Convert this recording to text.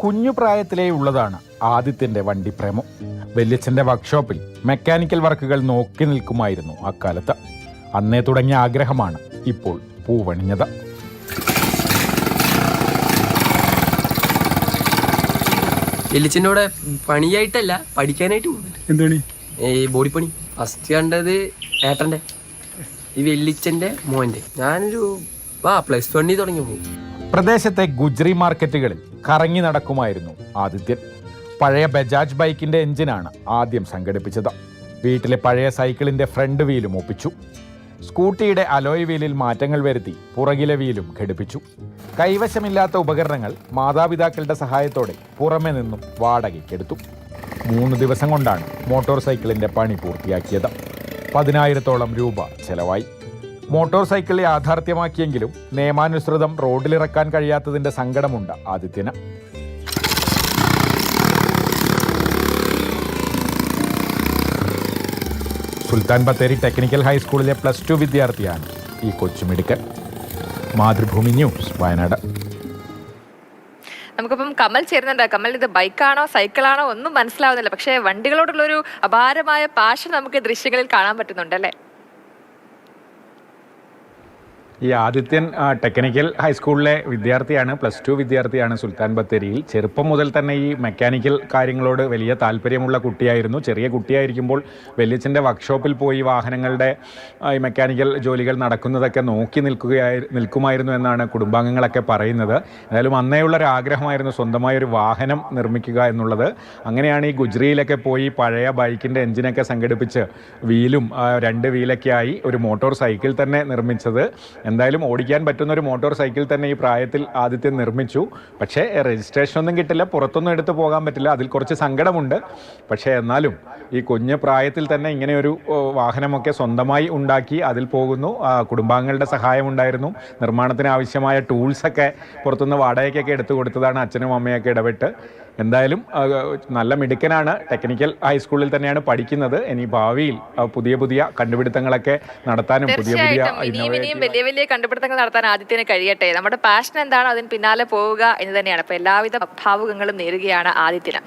കുഞ്ഞു പ്രായത്തിലേ ഉള്ളതാണ് ആദിത്യന്റെ വണ്ടി പ്രേമം. വല്യച്ഛന്റെ വർക്ക്ഷോപ്പിൽ മെക്കാനിക്കൽ വർക്കുകൾ നോക്കി നിൽക്കുമായിരുന്നു അക്കാലത്ത് അന്നേ തുടങ്ങിയ ആഗ്രഹമാണ് ഇപ്പോൾ പൂവണിഞ്ഞത്. വെല്ലിച്ചന്റെ പണിയായിട്ടല്ല പഠിക്കാനായിട്ട് പോകുന്നുണ്ട് എന്താണ് ഈ ബോഡി പണി ഫസ്റ്റ് കണ്ടത് ഏട്ടന്റെ ഈ വെല്ലിച്ചന്റെ മോന്റെ ഞാനൊരു ആ പ്ലസ് വണ്ണി തുടങ്ങി പോകും പ്രദേശത്തെ ഗുജറി മാർക്കറ്റുകളിൽ കറങ്ങി നടക്കുമായിരുന്നു ആദിത്യൻ. പഴയ ബജാജ് ബൈക്കിന്റെ എഞ്ചിനാണ് ആദ്യം സംഘടിപ്പിച്ചത്. വീട്ടിലെ പഴയ സൈക്കിളിന്റെ ഫ്രണ്ട് വീലും ഒപ്പിച്ചു. സ്കൂട്ടിയുടെ അലോയ് വീലിൽ മാറ്റങ്ങൾ വരുത്തി പുറകിലെ വീലും ഘടിപ്പിച്ചു. കൈവശമില്ലാത്ത ഉപകരണങ്ങൾ മാതാപിതാക്കളുടെ സഹായത്തോടെ പുറമെ നിന്നും വാടകയ്ക്കെടുത്തു. മൂന്ന് ദിവസം കൊണ്ടാണ് മോട്ടോർ സൈക്കിളിന്റെ പണി പൂർത്തിയാക്കിയത്. പതിനായിരത്തോളം രൂപ ചെലവായി. മോട്ടോർ സൈക്കിൾ യാഥാർത്ഥ്യമാക്കിയെങ്കിലും നിയമാനുസൃതം റോഡിലിറക്കാൻ കഴിയാത്തതിന്റെ സങ്കടമുണ്ട് ആദിത്യന്. സുൽത്താൻ ബത്തേരി ടെക്നിക്കൽ ഹൈസ്കൂളിലെ പ്ലസ് ടു വിദ്യാർത്ഥിയാണ് ഈ കൊച്ചുമിടുക്കൻ മാതൃഭൂമി ന്യൂസ് വയനാട്. നമുക്കിപ്പം കമൽ ചേരുന്നുണ്ട്. കമൽ ഇത് ബൈക്കാണോ സൈക്കിളാണോ ഒന്നും മനസ്സിലാവുന്നില്ല. പക്ഷേ വണ്ടികളോടുള്ളൊരു അപാരമായ പാഷൻ നമുക്ക് ദൃശ്യങ്ങളിൽ കാണാൻ പറ്റുന്നുണ്ട് അല്ലേ? ഈ ആദിത്യൻ ടെക്നിക്കൽ ഹൈസ്കൂളിലെ വിദ്യാർത്ഥിയാണ് പ്ലസ് ടു വിദ്യാർത്ഥിയാണ് സുൽത്താൻ ബത്തേരിയിൽ. ചെറുപ്പം മുതൽ തന്നെ ഈ മെക്കാനിക്കൽ കാര്യങ്ങളോട് വലിയ താല്പര്യമുള്ള കുട്ടിയായിരുന്നു. ചെറിയ കുട്ടിയായിരിക്കുമ്പോൾ വലിയച്ഛന്റെ വർക്ക്ഷോപ്പിൽ പോയി വാഹനങ്ങളുടെ ഈ മെക്കാനിക്കൽ ജോലികൾ നടക്കുന്നതൊക്കെ നോക്കി നിൽക്കുകയായി നിൽക്കുമായിരുന്നു എന്നാണ് കുടുംബാംഗങ്ങളൊക്കെ പറയുന്നത്. എന്തായാലും അന്നേയുള്ള ഒരു ആഗ്രഹമായിരുന്നു സ്വന്തമായ ഒരു വാഹനം നിർമ്മിക്കുക എന്നുള്ളത്. അങ്ങനെയാണ് ഈ ഗുജറിയിലൊക്കെ പോയി പഴയ ബൈക്കിന്റെ എഞ്ചിനൊക്കെ സംഘടിപ്പിച്ച് വീലും രണ്ട് വീലൊക്കെ ആയി ഒരു മോട്ടോർ സൈക്കിൾ തന്നെ നിർമ്മിച്ചത്. എന്തായാലും ഓടിക്കാൻ പറ്റുന്ന ഒരു മോട്ടോർ സൈക്കിൾ തന്നെ ഈ പ്രായത്തിൽ ആദ്യത്തെ നിർമ്മിച്ചു. പക്ഷേ രജിസ്ട്രേഷൻ ഒന്നും കിട്ടില്ല. പുറത്തൊന്നും എടുത്തു പോകാൻ പറ്റില്ല. അതിൽ കുറച്ച് സങ്കടമുണ്ട്. പക്ഷേ എന്നാലും ഈ കുഞ്ഞ് പ്രായത്തിൽ തന്നെ ഇങ്ങനെ ഒരു വാഹനമൊക്കെ സ്വന്തമായി ഉണ്ടാക്കി അതിൽ പോകുന്നു. കുടുംബാംഗങ്ങളുടെ സഹായം ഉണ്ടായിരുന്നു. നിർമ്മാണത്തിന് ആവശ്യമായ ടൂൾസൊക്കെ പുറത്തുനിന്ന് വാടകയ്ക്കൊക്കെ എടുത്തു കൊടുത്തതാണ് അച്ഛനും അമ്മയൊക്കെ ഇടപെട്ട്. എന്തായാലും നല്ല മിടുക്കനാണ്. ടെക്നിക്കൽ ഹൈസ്കൂളിൽ തന്നെയാണ് പഠിക്കുന്നത്. ഇനി ഭാവിയിൽ പുതിയ പുതിയ കണ്ടുപിടുത്തങ്ങളൊക്കെ നടത്താനും പുതിയ പുതിയ ഇനിയും ഇനിയും വലിയ വലിയ കണ്ടുപിടുത്തങ്ങൾ നടത്താൻ ആദ്യത്തിന് കഴിയട്ടെ. നമ്മുടെ പാഷൻ എന്താണ് അതിന് പിന്നാലെ പോവുക എന്ന് തന്നെയാണ്. അപ്പൊ എല്ലാവിധ ഭാവുകങ്ങളും നേരുകയാണ് ആദിത്യന്.